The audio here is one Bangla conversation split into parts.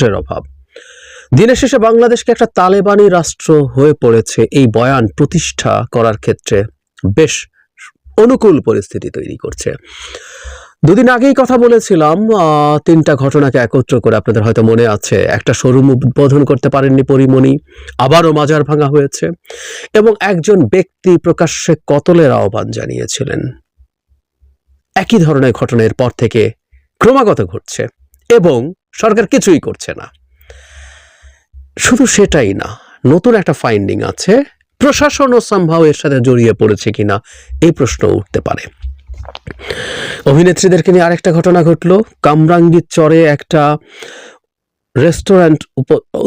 এর অভাব। দিনের শেষে বাংলাদেশকে একটা তালেবানি রাষ্ট্র হয়ে পড়েছে এই বয়ান প্রতিষ্ঠা করার ক্ষেত্রে বেশ অনুকূল পরিস্থিতি তৈরি করছে। দুদিন আগেই কথা বলেছিলাম তিনটা ঘটনাকে একত্র করে আপনাদের হয়তো মনে আছে। একটা শোরুম উদ্বোধন করতে পারেননি পরিমণি, আবারও মাজার ভাঙা হয়েছে এবং একজন ব্যক্তি প্রকাশ্যে কতলের আহ্বান জানিয়েছিলেন। একই ধরনের ঘটনার পর থেকে ক্রমাগত ঘটছে এবং সরকার কিছুই করছে না। শুধু সেটাই না, নতুন একটা ফাইন্ডিং আছে, প্রশাসনও সম্ভব এর সাথে জড়িয়ে পড়েছে কিনা, এই প্রশ্ন উঠতে পারে। অভিনেত্রীদেরকে নিয়ে আরেকটা ঘটনা ঘটলো, কামরাঙ্গীর চরে একটা রেস্টুরেন্ট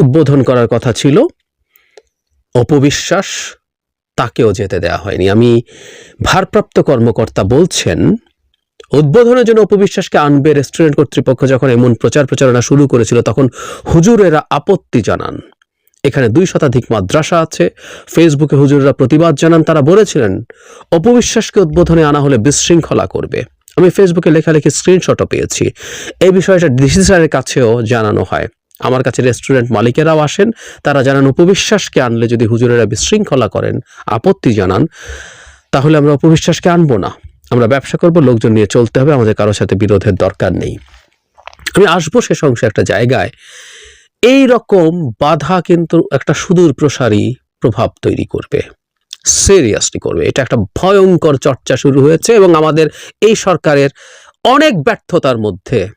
উদ্বোধন করার কথা ছিল। অপবিশ্বাস, তাকেও যেতে দেওয়া হয়নি। আমি ভারপ্রাপ্ত কর্মকর্তা বলছেন উদ্বোধনের জন্য অপবিশ্বাসকে আনবে রেস্টুরেন্ট কর্তৃপক্ষ যখন এমন প্রচার প্রচারণা শুরু করেছিল, তখন হুজুরেরা আপত্তি জানান। এখানে দুই শতাধিক মাদ্রাসা আছে। ফেসবুকে হুজুররা প্রতিবাদ জানান। তারা বলেছিলেন, অপবিশ্বাসকে উদ্বোধনে আনা হলে বিশৃঙ্খলা করবে। আমি ফেসবুকে লেখালেখি স্ক্রিনশটও পেয়েছি। এই বিষয়টা ডিসি স্যারের কাছেও জানানো হয়। আমার কাছে রেস্টুরেন্ট মালিকেরাও আসেন। তারা জানান উপবিশ্বাসকে আনলে যদি হুজুরেরা বিশৃঙ্খলা করেন, আপত্তি জানান, তাহলে আমরা উপবিশ্বাসকে আনব না। আমরা ব্যবসা করব, লোকজন নিয়ে চলতে হবে, আমাদের কারোর সাথে বিরোধের দরকার নেই। আমি আসব শেষ অংশে একটা জায়গায়। এই রকম বাধা কিন্তু একটা সুদূর প্রসারী প্রভাব তৈরি করবে। সিরিয়াসলি করবে। এটা একটা ভয়ঙ্কর চর্চা শুরু হয়েছে এবং আমাদের এই সরকারের অনেক ব্যর্থতার মধ্যে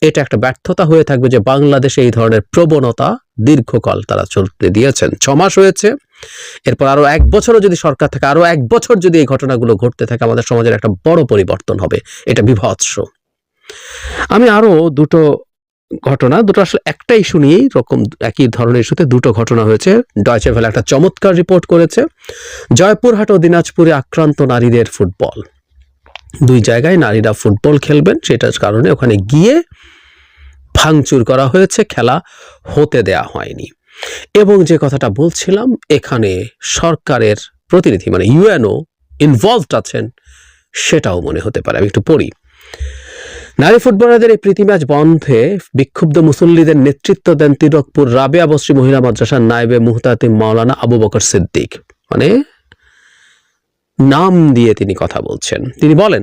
এটা একটা ব্যর্থতা হয়ে থাকবে যে বাংলাদেশে এই ধরনের প্রবণতা দীর্ঘকাল তারা চলতে দিয়েছেন। ছ মাস হয়েছে। এরপর আরও এক বছরও যদি সরকার থাকে, আরও এক বছর যদি এই ঘটনাগুলো ঘটতে থাকে, আমাদের সমাজের একটা বড় পরিবর্তন হবে। এটা বিভৎস। আমি আরও দুটো ঘটনা, দুটো আসলে একটা ইস্যু নিয়েই রকম একই ধরনের ইস্যুতে দুটো ঘটনা হয়েছে। ডয়চে ভেলে একটা চমৎকার রিপোর্ট করেছে। জয়পুরহাট ও দিনাজপুরে আক্রান্ত নারীদের ফুটবল। দুই জায়গায় নারীরা ফুটবল খেলবেন, সেটার কারণে ওখানে গিয়ে ভাঙচুর করা হয়েছে, খেলা হতে দেয়া হয়নি। এবং যে কথাটা বলছিলাম, এখানে সরকারের প্রতিনিধি মানে ইউএনও ইনভলভড আছেন, সেটাও মনে হতে পারে। আমি একটু পড়ি। নারী ফুটবলারদের এই প্রীতি ম্যাচ বন্ধে বিক্ষুব্ধ মুসল্লিদের নেতৃত্ব দেন তিরকপুর রাবেয়া বস্রী মহিলা মাদ্রাসার নায়েবে মুহতাতিম মাওলানা আবু বকর সিদ্দিক। মানে নাম দিয়ে তিনি কথা বলছেন। তিনি বলেন,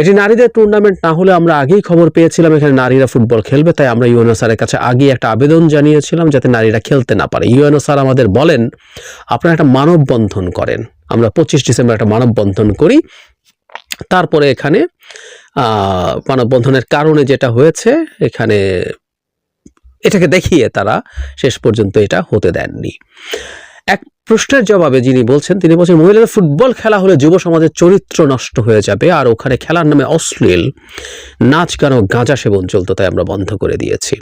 এটি নারীদের টুর্নামেন্ট না হলে আমরা আগেই খবর পেয়েছিলাম এখানে নারীরা ফুটবল খেলবে, তাই আমরা ইউএনও স্যারের কাছে আগে একটা আবেদন জানিয়েছিলাম যাতে নারীরা খেলতে না পারে। ইউএনও স্যার আমাদের বলেন, আপনারা একটা মানববন্ধন করেন। আমরা পঁচিশ ডিসেম্বর একটা মানববন্ধন করি। তারপরে এখানে মানববন্ধনের কারণে যেটা হয়েছে, এখানে এটাকে দেখিয়ে তারা শেষ পর্যন্ত এটা হতে দেননি। এক প্রশ্নের জবাবে যিনি বলছেন, তিনি বলছেন, মহিলাদের ফুটবল খেলা হলে যুব সমাজের চরিত্র নষ্ট হয়ে যাবে, আর ওখানে খেলার নামে অশ্লীল নাচ গান ও গাঁজা সেবন চলতো, তাই আমরা বন্ধ করে দিয়েছি।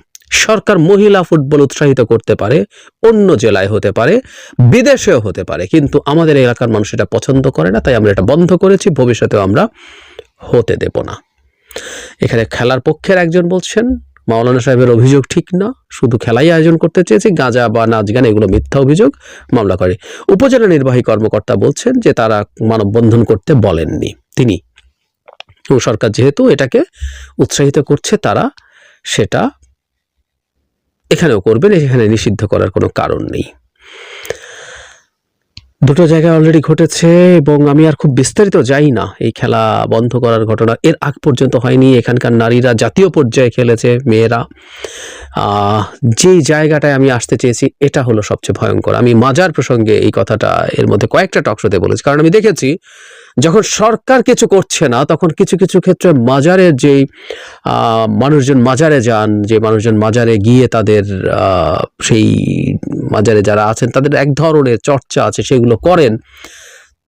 সরকার মহিলা ফুটবল উৎসাহিত করতে পারে, অন্য জেলায় হতে পারে, বিদেশেও হতে পারে, কিন্তু আমাদের এলাকার মানুষ এটা পছন্দ করে না, তাই আমরা এটা বন্ধ করেছি, ভবিষ্যতেও আমরা হতে দেব না। এখানে খেলার পক্ষের একজন বলছেন মাওলানা সাহেবের অভিযোগ ঠিক না, শুধু খেলাই আয়োজন করতে চেয়েছে, গাঁজা বা নাচ গান, এগুলো মিথ্যা অভিযোগ, মামলা করে। উপজেলা নির্বাহী কর্মকর্তা বলছেন যে তারা মানববন্ধন করতে বলেননি। তিনি সরকার যেহেতু এটাকে উৎসাহিত করছে তারা, সেটা এখানেও করবেন, এখানে নিষিদ্ধ করার কোনো কারণ নেই। দুটো জায়গায় অলরেডি ঘটেছে এবং আমি আর খুব বিস্তারিত যাই না। এই খেলা বন্ধ করার ঘটনা এর আগ পর্যন্ত হয়নি। এখানকার নারীরা জাতীয় পর্যায়ে খেলেছে, মেয়েরা। যেই জায়গাটায় আমি আসতে চেয়েছি, এটা হলো সবচেয়ে ভয়ঙ্কর। আমি মাজার প্রসঙ্গে এই কথাটা এর মধ্যে কয়েকটা টকশোতে বলেছি। কারণ আমি দেখেছি, যখন সরকার কিছু করছে না, তখন কিছু কিছু ক্ষেত্রে মাজারের যেই মানুষজন মাজারে যান, যে মানুষজন মাজারে গিয়ে তাদের সেই মাজারে যারা আছেন, তাদের এক ধরনের চর্চা আছে, সেগুলো করেন।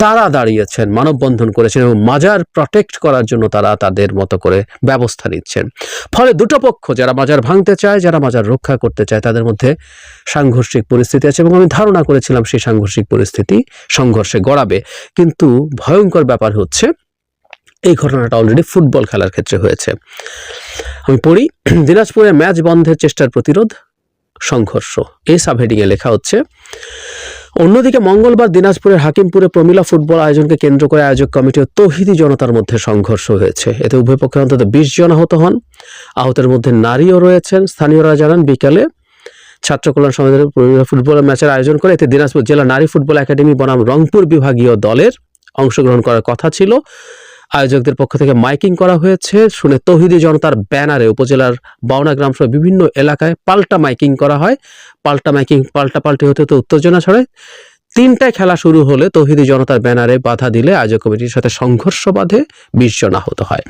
তারা দাঁড়িয়েছেন, মানববন্ধন করেছেন এবং মাজার প্রটেক্ট করার জন্য তারা তাদের মতো করে ব্যবস্থা নিচ্ছেন। ফলে দুটো পক্ষ, যারা মাজার ভাঙতে চায়, যারা মাজার রক্ষা করতে চায়, তাদের মধ্যে সাংঘর্ষিক পরিস্থিতি আছে এবং আমি ধারণা করেছিলাম সেই সাংঘর্ষিক পরিস্থিতি সংঘর্ষে গড়াবে। কিন্তু ভয়ঙ্কর ব্যাপার হচ্ছে, এই ঘটনাটা অলরেডি ফুটবল খেলার ক্ষেত্রে হয়েছে। আমি পড়ি, দিনাজপুরে ম্যাচ বন্ধের চেষ্টার প্রতিরোধ সংঘর্ষ। এই সাবহেডিংয়ে লেখা হচ্ছে, অন্যদিকে মঙ্গলবার দিনাজপুরের হাকিমপুরে প্রমিলা ফুটবল আয়োজনকে কেন্দ্র করে আয়োজক কমিটি ও তৌহিদি জনতার মধ্যে সংঘর্ষ হয়েছে। এতে উভয় পক্ষে অন্তত বিশ জন আহত হন। আহতের মধ্যে নারীও রয়েছেন। স্থানীয়রা জানান, বিকালে ছাত্র কল্যাণ সমিতির প্রমিলা ফুটবল ম্যাচের আয়োজন করে এতে দিনাজপুর জেলা নারী ফুটবল একাডেমি বনাম রংপুর বিভাগীয় দলের অংশগ্রহণ করার কথা ছিল। আয়োজকদের পক্ষ থেকে মাইকিং করা হয়েছে। শুনে তৌহিদি জনতার ব্যানারে উপজেলার বাউনা গ্রাম সহ বিভিন্ন এলাকায় পাল্টা মাইকিং করা হয়। পাল্টা মাইকিং, পাল্টা পাল্টি হতে হতে উত্তেজনা ছড়ায়। তিনটায় খেলা শুরু হলে তৌহিদি জনতার ব্যানারে বাধা দিলে আয়োজক কমিটির সাথে সংঘর্ষ বাধে বিশ জন আহত হয়।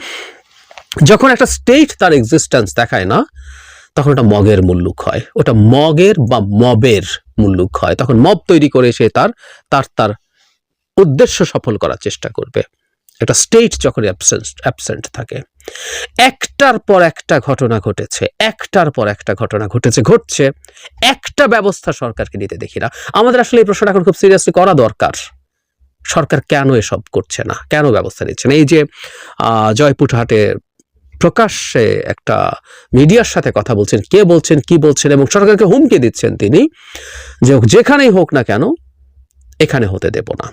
যখন একটা স্টেট তার এক্সিস্টেন্স দেখায় না, তখন ওটা মগের মুল্লুক হয়। ওটা মগের বা মবের মুল্লুক হয়। তখন মব তৈরি করে সে তার তার তার উদ্দেশ্য সফল করার চেষ্টা করবে। একটা স্টেট যখন অ্যাবসেন্ট অ্যাবসেন্ট থাকে, একটার পর একটা ঘটনা ঘটেছে, একটার পর একটা ঘটনা ঘটেছে, ঘটছে, একটা ব্যবস্থা সরকারকে নিতে দেখি না। আমাদের আসলে এই প্রশ্নটা এখন খুব সিরিয়াসলি করা দরকার। সরকার কেন এসব করছে না? কেন ব্যবস্থা নিচ্ছে না? এই যে জয়পুরহাটে প্রকাশ্যে একটা মিডিয়ার সাথে কথা বলছেন, কে বলছেন, কি বলছেন এবং সরকারকে হুমকি দিচ্ছেন তিনি যে যেখানেই হোক না কেন, এখানে হতে দেব না।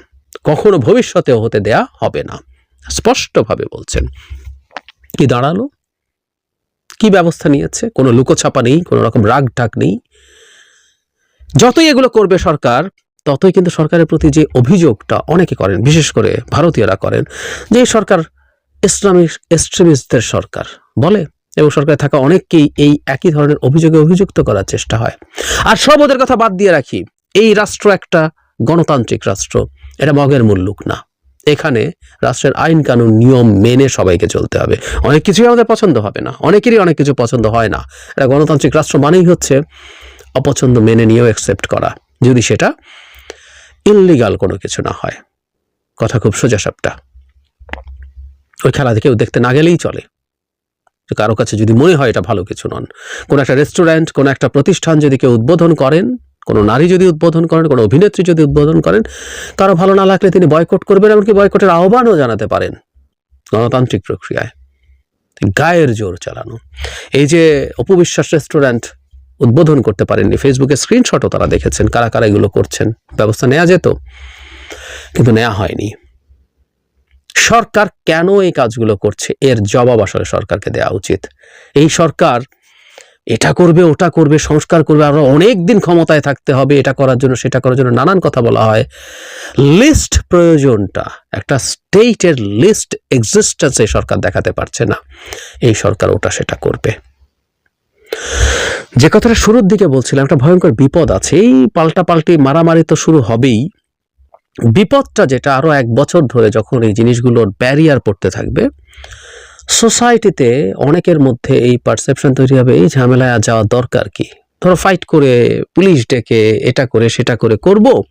কখনো ভবিষ্যতেও হতে দেয়া হবে না। স্পষ্টভাবে বলছেন। কি দাঁড়াল? কি ব্যবস্থা নিয়েছে? কোনো লুকোছাপা নেই, কোনো রকম রাগ ঢাক নেই। যতই এগুলো করবে সরকার, ততই কিন্তু সরকারের প্রতি যে অভিযোগটা অনেকে করেন, বিশেষ করে ভারতীয়রা করেন, যে সরকার ইসলামিক এক্সট্রিমিস্টদের সরকার বলে, এবং সরকারে থাকা অনেককেই এই একই ধরনের অভিযোগে অভিযুক্ত করার চেষ্টা হয়। আর সব ওদের কথা বাদ দিয়ে রাখি, এই রাষ্ট্র একটা গণতান্ত্রিক রাষ্ট্র, এটা মগের মুল্লুক না এখানে রাষ্ট্রের আইন কানুন নিয়ম মেনে সবাইকে চলতে হবে। অনেক কিছুই আমাদের পছন্দ হবে না। অনেকেরই অনেক কিছু পছন্দ হয় না। এটা গণতান্ত্রিক রাষ্ট্র মানেই হচ্ছে অপছন্দ মেনে নিয়েও অ্যাকসেপ্ট করা। যদি সেটা ইললিগাল কোনো কিছু না হয়। কথা খুব সোজা সাপটা। ওই খেলা কেউ দেখতে না গেলেই চলে। কারও কাছে যদি মনে হয় এটা ভালো কিছু নন, কোনো একটা রেস্টুরেন্ট কোনো একটা প্রতিষ্ঠান যদি কেউ উদ্বোধন করেন কোনো নারী যদি উদ্বোধন করেন, কোনো অভিনেত্রী যদি উদ্বোধন করেন, কারও ভালো না লাগলে তিনি বয়কট করবেন, এমনকি বয়কটের আহ্বানও জানাতে পারেন গণতান্ত্রিক প্রক্রিয়ায়। গায়ের জোর চালানো। এই যে অপবিশ্বাস রেস্টুরেন্ট উদ্বোধন করতে পারেননি, ফেসবুকে স্ক্রিনশটও তারা দেখেছেন, কারা কারা এগুলো করছেন, ব্যবস্থা নেওয়া যেত, কিন্তু নেওয়া হয়নি। সরকার কেন এই কাজগুলো করছে? এর জবাব আসলে সরকারকে দেওয়া উচিত। এই সরকার এটা করবে, ওটা করবে, সংস্কার করবে, আরও অনেক দিন ক্ষমতায় থাকতে হবে, এটা করার জন্য, সেটা করার জন্য নানান কথা বলা হয়। লিস্ট প্রয়োজনটা, একটা স্টেটের লিস্ট এক্সিস্টেন্স এই সরকার দেখাতে পারছে না। এই সরকার ওটা সেটা করবে। যে কথাটা শুরুর দিকে বলছিলাম, একটা ভয়ঙ্কর বিপদ আছে, এই পাল্টা পাল্টি মারামারি তো শুরু হবেই। বিপদটা যেটা আরও এক বছর ধরে যখন এই জিনিসগুলোর ব্যারিয়ার পড়তে থাকবে সোসাইটিতে অনেকের মধ্যে এই পারসেপশন তৈরি হবে, এই ঝামেলায় যাওয়া দরকার কি? ধরো ফাইট করে পুলিশ ডেকে এটা করে, সেটা করে করব।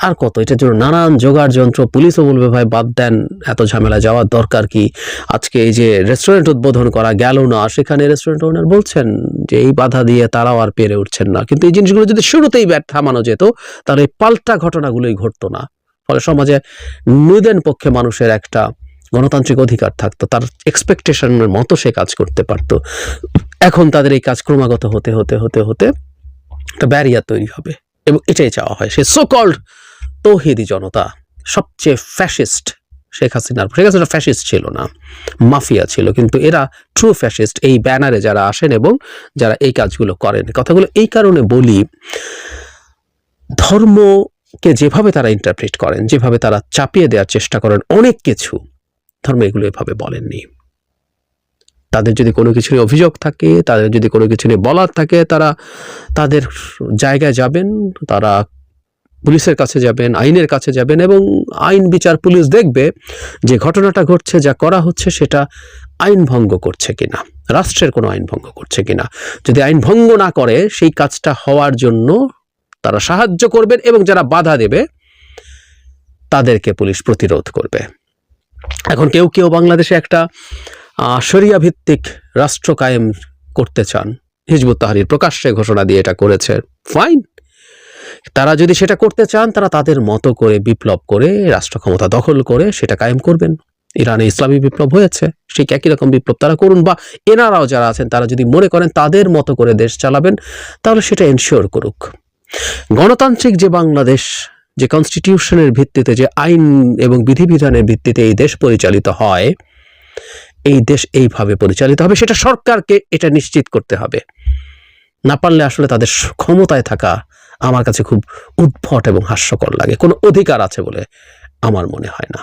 আর কত? এটার জন্য নানান জোগাড় যন্ত্র পুলিশও বলবে, ভাই, বাদ দেন, এত ঝামেলা যাওয়ার দরকার কি? আজকে এই যে রেস্টুরেন্ট উদ্বোধন করা গেল না। সেখানে রেস্টুরেন্ট ওনার বলছেন যে, এই বাধা দিয়ে তারাও আর পেরে উঠছেন না। কিন্তু এই জিনিসগুলো যদি শুরুতেই ব্যাট থামানো যেত, তাহলে এই পাল্টা ঘটনাগুলোই ঘটতো না। ফলে সমাজে নিদেন পক্ষে মানুষের একটা গণতান্ত্রিক অধিকার থাকতো, তার এক্সপেকটেশনের মতো সে কাজ করতে পারতো। এখন তাদের এই কাজ ক্রমাগত হতে হতে হতে হতে একটা ব্যারিয়ার তৈরি হবে এবং এটাই চাওয়া হয়। সে সো কল্ড তৌহিদি জনতা, সবচেয়ে ফ্যাসিস্ট শেখ হাসিনার শেখ হাসিনা ফ্যাসিস্ট ছিল না, মাফিয়া ছিল, কিন্তু এরা ট্রু ফ্যাসিস্ট এই ব্যানারে যারা আসেন এবং যারা এই কাজগুলো করেন। কথাগুলো এই কারণে বলি, ধর্মকে যেভাবে তারা ইন্টারপ্রেট করেন, যেভাবে তারা চাপিয়ে দেওয়ার চেষ্টা করেন, অনেক কিছু ধর্ম এগুলো এভাবে বলেননি। তাদের যদি কোনো কিছু নিয়ে অভিযোগ থাকে, তাদের যদি কোনো কিছু নিয়ে বলার থাকে, তারা তাদের জায়গায় যাবেন, তারা পুলিশের কাছে যাবেন, আইনের কাছে যাবেন এবং আইন বিচার পুলিশ দেখবে যে ঘটনাটা ঘটছে, যা করা হচ্ছে, সেটা আইন ভঙ্গ করছে কিনা, রাষ্ট্রের কোনো আইন ভঙ্গ করছে কিনা। যদি আইন ভঙ্গ না করে, সেই কাজটা হওয়ার জন্য তারা সাহায্য করবেন এবং যারা বাধা দেবে, তাদেরকে পুলিশ প্রতিরোধ করবে। এখন কেউ কেউ বাংলাদেশে একটা শরিয়া ভিত্তিক রাষ্ট্র কায়েম করতে চান। হিজবুত তাহারির প্রকাশ্যে ঘোষণা দিয়ে এটা করেছে। ফাইন তারা যদি সেটা করতে চান, তারা তাদের মতো করে বিপ্লব করে, রাষ্ট্র ক্ষমতা দখল করে সেটা কায়েম করবেন। ইরানে ইসলামী বিপ্লব হয়েছে সেই একই রকম বিপ্লব তারা করুন বা এনারাও যারা আছেন, তারা যদি মনে করেন তাদের মতো করে দেশ চালাবেন, তাহলে সেটা এনশিওর করুক। গণতান্ত্রিক যে বাংলাদেশ যে কনস্টিটিউশনের ভিত্তিতে, যে আইন এবং বিধিবিধানের ভিত্তিতে এই দেশ পরিচালিত হয়, এই দেশ এইভাবে পরিচালিত হবে, সেটা সরকারকে এটা নিশ্চিত করতে হবে। না পারলে আসলে তাদের ক্ষমতায় থাকা আমার কাছে খুব উদ্ভট এবং হাস্যকর লাগে। কোনো অধিকার আছে বলে আমার মনে হয় না।